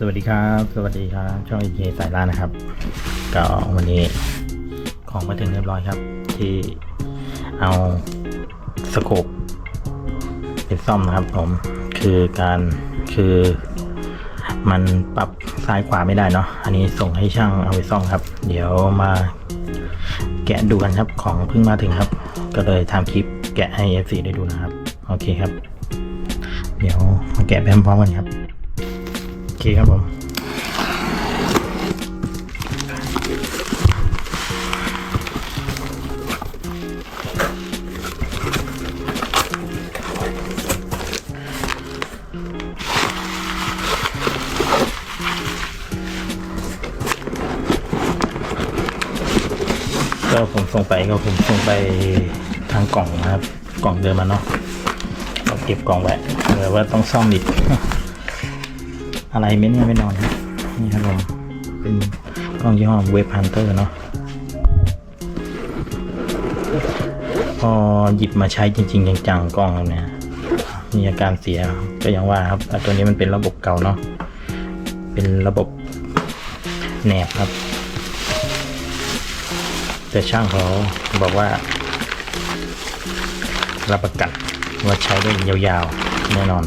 สวัสดีครับ สวัสดีครับ ช่องอีเคสายล่านะครับ ก็วันนี้ของมาถึงเรียบร้อยครับ ที่เอาสโคปเป็นซ่อมนะครับผม คือการคือมันปรับซ้ายขวาไม่ได้เนาะ อันนี้ส่งให้ช่างเอาไปซ่อมครับ เดี๋ยวมาแกะดูกันครับของเพิ่งมาถึงครับ ก็เลยทำคลิปแกะให้ FC ได้ดูนะครับ โอเคครับ เดี๋ยวมาแกะไปพร้อมกันครับ คครับผมก็ผมส่งไปก็ผมส่งไปทางกล่องนะครับ กล่องเดิมมาเนาะเราเก็บกล่องไว้เผื่อว่าต้องซ่อมอีก อะไรไม่แน่ไม่นอนครับนี่ครับผมเป็นกล้องยี่ห้อเวฟฮันเตอร์เนาะพอหยิบมาใช้จริง ๆ จังๆกล้องเนี่ยมีอาการเสียก็อย่างว่าครับอ่ตัวนี้มันเป็นระบบเก่าเนาะเป็นระบบแหนบครับ แต่ช่างเขาบอกว่า รับประกันว่าใช้ได้ยาวๆแน่นอน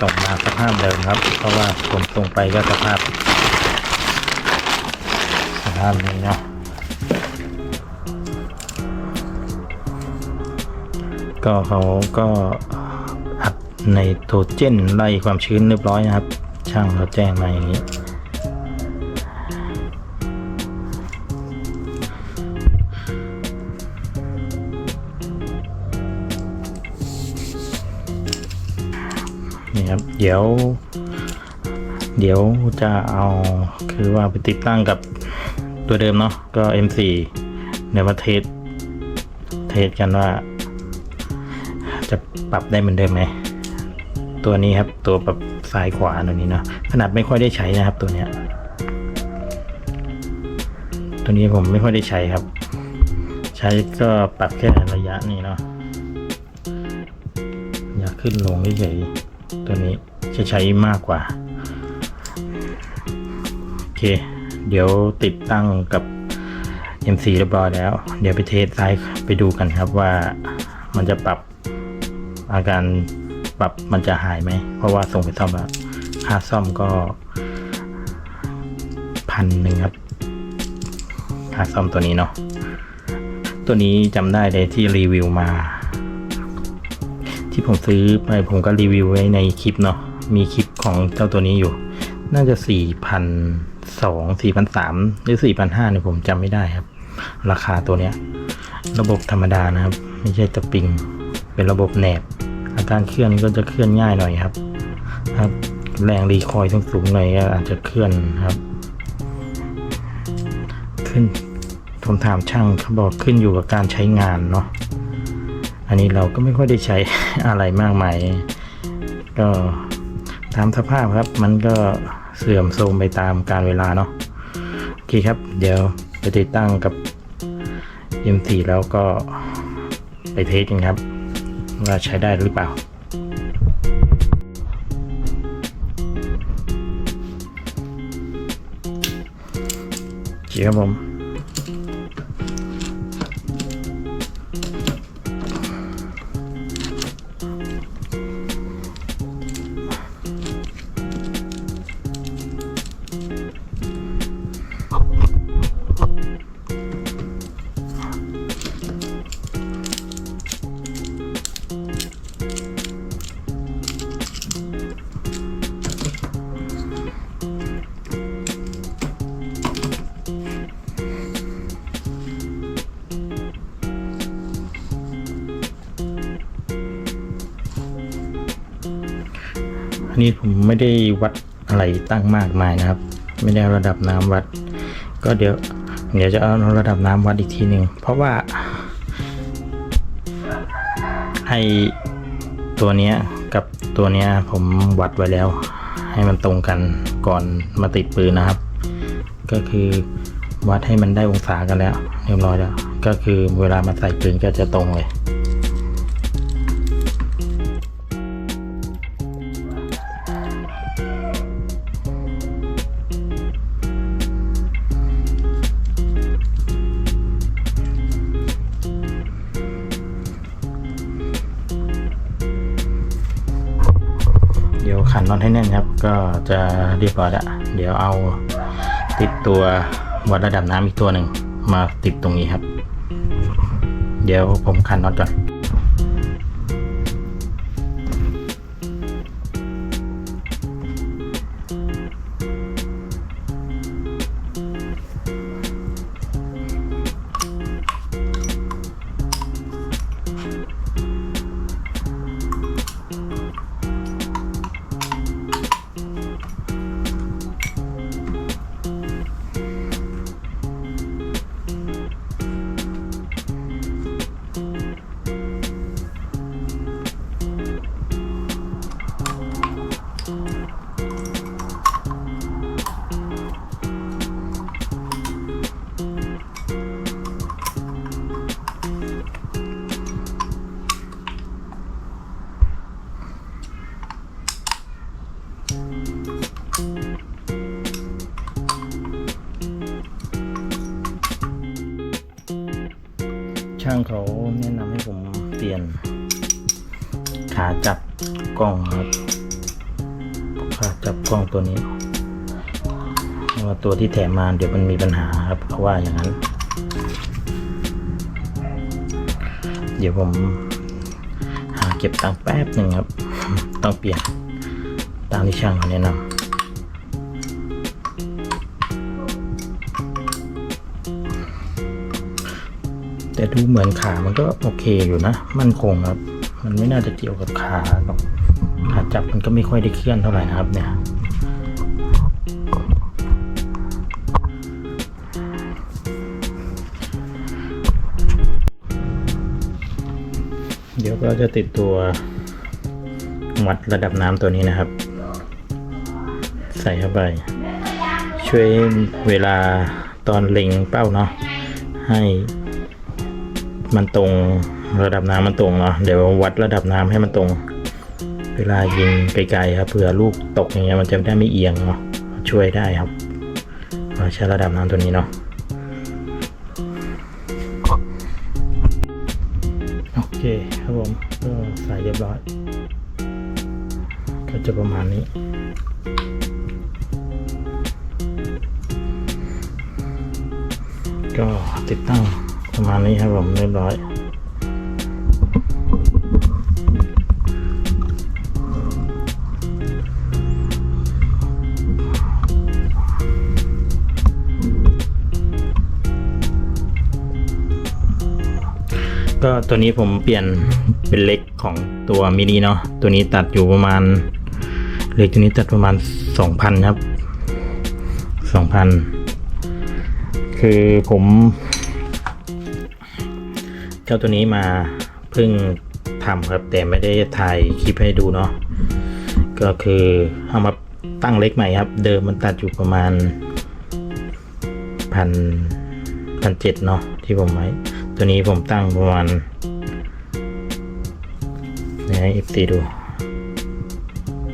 ส่งมาสภาพเดิมครับ เพราะว่าผมส่งไปก็สภาพ สภาพนี้เนาะก็เขาก็อัดในโทเจนไล่ความชื้นเรียบร้อยนะครับ ช่างเขาแจ้งมาอย่างนี้ นี่ครับ เดี๋ยว เดี๋ยวจะเอาคือว่าไปติดตั้งกับตัวเดิมเนาะก็ M4 เดี๋ยวมาเทสเทสกันว่า จะปรับได้เหมือนเดิมไหมตัวนี้ครับตัวปรับซ้ายขวาตัวนี้เนาะขนาดไม่ค่อยได้ใช้นะครับตัวเนี้ยตัวนี้ผมไม่ค่อยได้ใช้ครับ ใช้ก็ปรับแค่ระยะนี้เนาะอยากขึ้นลงเฉยๆ ตัวนี้จะใช้มากกว่า โอเค เดี๋ยวติดตั้งกับ MC เรียบร้อยแล้ว เดี๋ยวไปเทสไซส์ไปดูกันครับว่ามันจะปรับอาการปรับมันจะหายไหม เพราะว่าส่งไปซ่อมแล้วค่าซ่อมก็พันหนึ่งครับค่าซ่อมตัวนี้เนาะตัวนี้จำได้เลยที่รีวิวมา ที่ผมซื้อไปผมก็รีวิวไว้ในคลิปเนาะมีคลิปของเจ้าตัวนี้อยู่ น่าจะสี่พันสองสี่พันสามหรือสี่พันห้าเนี่ยผมจำไม่ได้ครับ ราคาตัวเนี้ย ระบบธรรมดานะครับ ไม่ใช่ตะปิง เป็นระบบแหนบอาการเคลื่อนก็จะเคลื่อนง่ายหน่อยครับ ครับ แรงรีคอยล์สูงๆหน่อยก็อาจจะเคลื่อนครับ ขึ้นผมถามช่างเขาบอกขึ้นอยู่กับการใช้งานเนาะ อันนี้เราก็ไม่ค่อยได้ใช้อะไรมากมาย ก็ตามสภาพครับ มันก็เสื่อมโทรมไปตามการเวลาเนาะโอเคครับ เดี๋ยวไปติดตั้งกับ M4 แล้วก็ไปเทสกันครับ ว่าใช้ได้หรือเปล่าโอเคครับผม นี้ผมไม่ได้วัดอะไรตั้งมากมายนะครับ ไม่ได้ระดับน้ำวัด ก็เดี๋ยว เดี๋ยวจะเอาระดับน้ำวัดอีกทีหนึ่งเพราะว่าให้ตัวเนี้ยกับตัวเนี้ยผมวัดไว้แล้ว ให้มันตรงกันก่อนมาติดปืนนะครับ ก็คือวัดให้มันได้องศากันแล้วเรียบร้อยแล้ว ก็คือเวลามาใส่ปืนก็จะตรงเลย ขันน็อตให้แน่นครับ ก็จะเรียบร้อยแล้วเดี๋ยวเอาติดตัววัดระดับน้ำอีกตัวหนึ่งมาติดตรงนี้ครับ เดี๋ยวผมขันน็อตก่อนางเขาแนะนำให้ผมเปลี่ยน ขาจับกล้องครับ ขาจับกล้องตัวนี้ว่าตัวที่แถมมาเดี๋ยวมันมีปัญหาครับเขาว่าอย่างนั้น เดี๋ยวผมหาเก็บตังแป๊บหนึ่งครับ ต้องเปลี่ยนตามที่ช่างเขาแนะนำ แต่ดูเหมือนขามันก็โอเคอยู่นะ มันคงครับ มันไม่น่าจะเกี่ยวกับขาหรอกขาจับมันก็ไม่ค่อยได้เคลื่อนเท่าไหร่นะครับเนี่ยเดี๋ยวก็จะติดตัววัดระดับน้ำตัวนี้นะครับ ใส่เข้าไป ช่วยเวลาตอนเล็งเป้าเนาะให้ มันตรงระดับน้ำมันตรงเนาะเดี๋ยววัดระดับน้ำให้มันตรง เวลายิงไกลๆครับเผื่อลูกตกอย่างเงี้ยมันจะได้ไม่เอียงเนาะช่วยได้ครับเราใช้ระดับน้ำตัวนี้เนาะโอเคครับผมก็ใส่เรียบร้อย ก็จะประมาณนี้ก็ติดตั้ง ประมาณนี้ครับผมเรียบร้อยก็ตัวนี้ผมเปลี่ยนเป็นเล็กของตัวมินิเนาะตัวนี้ตัดอยู่ประมาณเล็กตัวนี้ตัดประมาณสองพันครับสองพันคือผม จ้าตัวนี้มาเพิ่งทำครับแต่ไม่ได้ถ่ายคลิปให้ดูเนาะก็คือเอามาตั้งเล็กใหม่ครับ เดิมมันตัดอยู่ประมาณพันพันเจ็ดเนาะที่ผมไว้ ตัวนี้ผมตั้งประมาณนี่ให้ FC ดู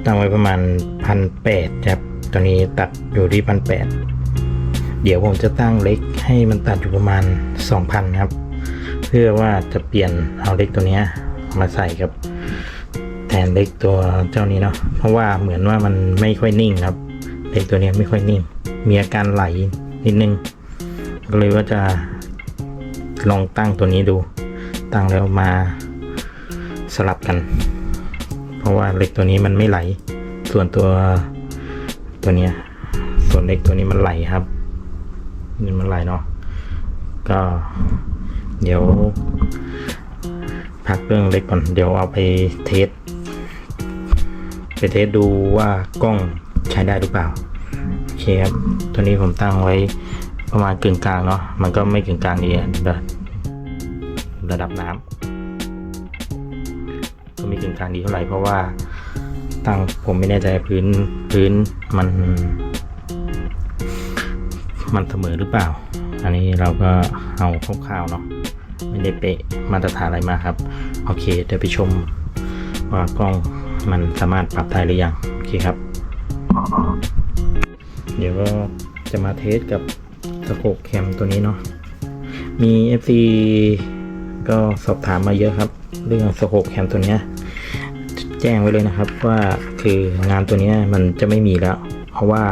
ตั้งไว้ประมาณพันแปดครับ ตัวนี้ตัดอยู่ที่พันแปดเดี๋ยวผมจะตั้งเล็กให้มันตัดอยู่ประมาณสองพันครับ เพื่อว่าจะเปลี่ยนเอาเล็กตัวนี้มาใส่กับ แทนเล็กตัวเจ้านี้เนาะเพราะว่าเหมือนว่ามันไม่ค่อยนิ่งครับเล็กตัวนี้ไม่ค่อยนิ่ง มีอาการไหลนิดนึง ก็เลยว่าจะลองตั้งตัวนี้ดู ตั้งแล้วมาสลับกัน เพราะว่าเล็กตัวนี้มันไม่ไหล ส่วนตัวตัวนี้ส่วนเล็กตัวนี้มันไหลครับนี่มันไหลเนาะก็ เดี๋ยว พักเรื่องเล็กก่อน เดี๋ยวเอาไปเทส ไปเทสดูว่ากล้องใช้ได้หรือเปล่า โอเคครับ ตัวนี้ผมตั้งไว้ประมาณกึ่งกลางเนาะ มันก็ไม่กึ่งกลางดีระระดับน้ำก็ไม่กึ่งกลางดีเท่าไหร่เพราะว่าตั้งผมไม่แน่ใจพื้นพื้นมัน มันเสมอหรือเปล่า อันนี้เราก็เอาคร่าวๆเนาะไม่ได้เป๊ะมาตรฐานอะไรมาครับ โอเค เดี๋ยวไปชมว่ากล้องมันสามารถปรับได้หรือยัง โอเคครับ เดี๋ยวก็จะมาเทสกับสโคปแคมตัวนี้เนาะมี FC ก็สอบถามมาเยอะครับ เรื่องสโคปแคมตัวเนี้ยแจ้งไว้เลยนะครับว่าคืองานตัวนี้มันจะไม่มีแล้ว เพราะว่า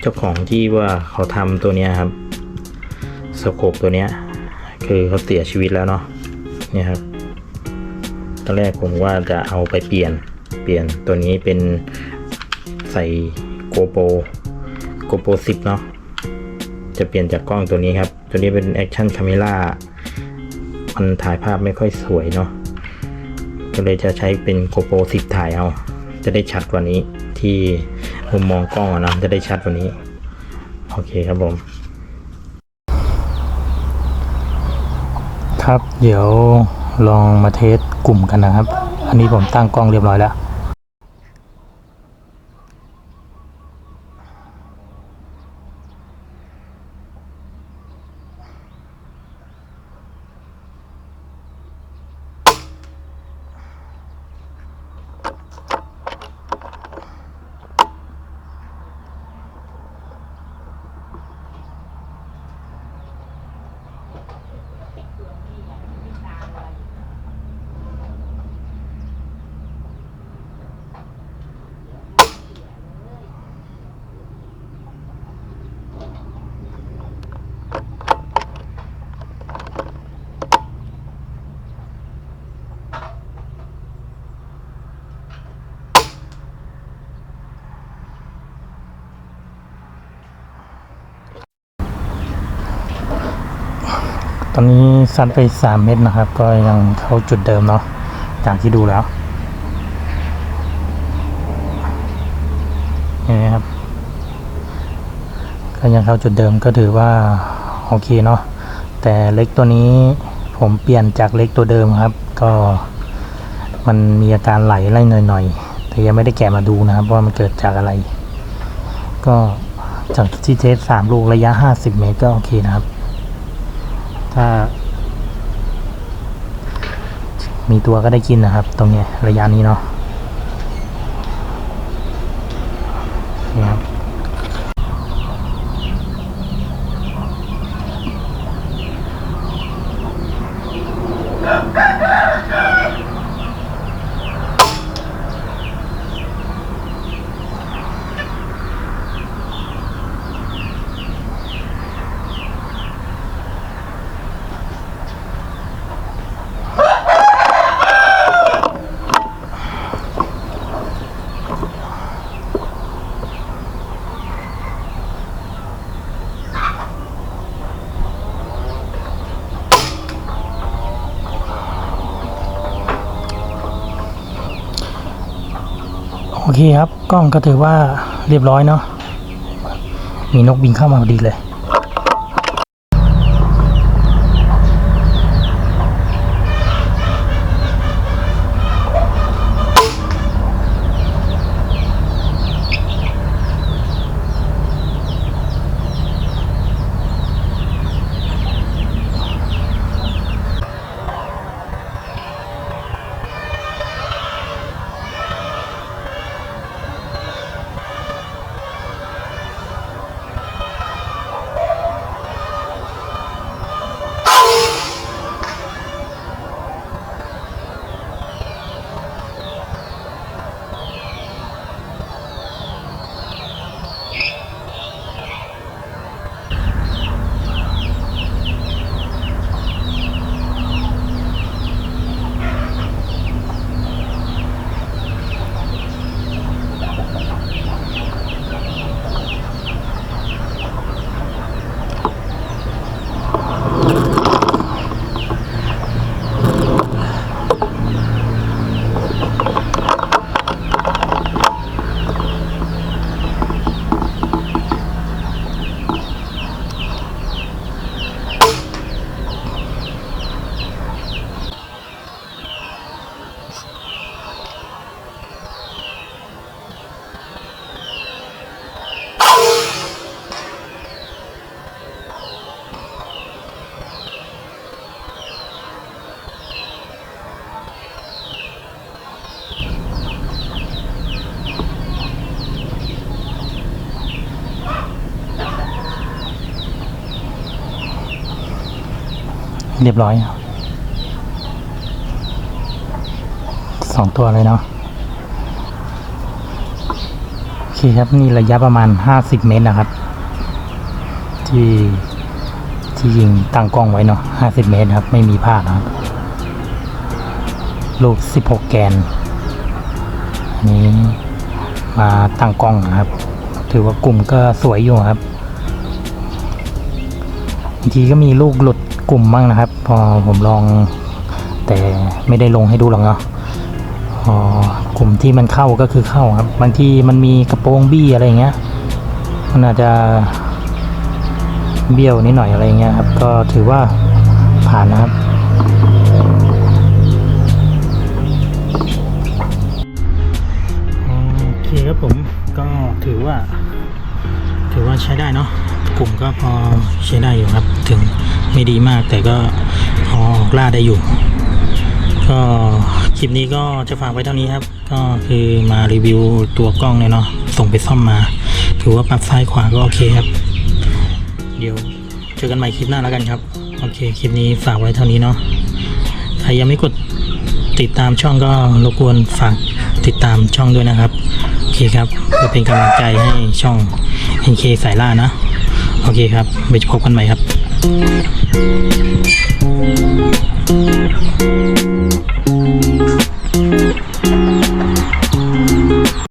เจ้าของที่ว่าเขาทำตัวนี้ครับ สโคปตัวเนี้ย คือเขาเสียชีวิตแล้วเนาะเนี่ยครับตอนแรกผมว่าจะเอาไปเปลี่ยนเปลี่ยนตัวนี้เป็นใส่โกโปรโกโปรสิบเนาะจะเปลี่ยนจากกล้องตัวนี้ครับ ตัวนี้เป็นแอคชั่นคาเมล่ามันถ่ายภาพไม่ค่อยสวยเนาะก็เลยจะใช้เป็นโกโปรสิบถ่ายเอา จะได้ชัดกว่านี้ที่มุมมองกล้องอะนะจะได้ชัดกว่านี้ โอเคครับผม ครับ เดี๋ยวลองมาเทสกลุ่มกันนะครับ อันนี้ผมตั้งกล้องเรียบร้อยแล้ว อนนี้ซัดไปสามเม็ดนะครับ ก็ยังเข้าจุดเดิมเนาะจากที่ดูแล้วนไหมครับ ก็ยังเข้าจุดเดิมก็ถือว่า โอเคเนาะแต่เล็กตัวนี้ผมเปลี่ยนจากเล็กตัวเดิมครับ ก็มันมีอาการไหลไล่หน่อยๆ แต่ยังไม่ได้แกะมาดูนะครับ ว่ามันเกิดจากอะไร ก็จากที่เทสสามลูกระยะ 50 เมตรก็โอเคนะครับ ถ้า มีตัวก็ได้กินนะครับ ตรงนี้ระยะนี้เนาะ โอเคครับ กล้องก็ถือว่าเรียบร้อยเนาะมีนกบินเข้ามาพอดีเลย รียบร้อยสองตัวเลยเนาะเคครับนี่ระยะประมาณ 50 เมตรนะครับ ที่ที่ยิงตั้งกล้องไว้เนาะ50 เมตรครับ ไม่มีพลาดนะครับ ลูก 16 แกน อันนี้มาตั้งกล้องนะครับ ถือว่ากลุ่มก็สวยอยู่ครับบางทีก็มีลูกหลุด กลุ่มบ้างนะครับ พอผมลองแต่ไม่ได้ลงให้ดูหรอกเนาะพอกลุ่มที่มันเข้าก็คือเข้าครับบางทีมันมีกระโปรงบี้อะไรเงี้ยมันอาจจะเบี้ยวนิดหน่อยอะไรเงี้ยครับ ก็ถือว่าผ่านนะครับโอเคครับผมก็ถือว่า ถือว่าใช้ได้เนาะ กลุ่มก็พอใช้ได้อยู่ครับ ถึงไม่ดีมากแต่ก็พอล่าได้อยู่ ก็คลิปนี้ก็จะฝากไว้เท่านี้ครับ ก็คือมารีวิวตัวกล้องเนี่ยเนาะส่งไปซ่อมมา ถือว่าปรับซ้ายขวาก็โอเคครับ เดี๋ยวเจอกันใหม่คลิปหน้าแล้วกันครับ โอเคคลิปนี้ฝากไว้เท่านี้เนาะใครยังไม่กดติดตามช่องก็รบกวนฝากติดตามช่องด้วยนะครับ โอเคครับเพื่อเป็นกำลังใจให้ช่อง NK สายล่านะ โอเคครับไปพบกันใหม่ครับ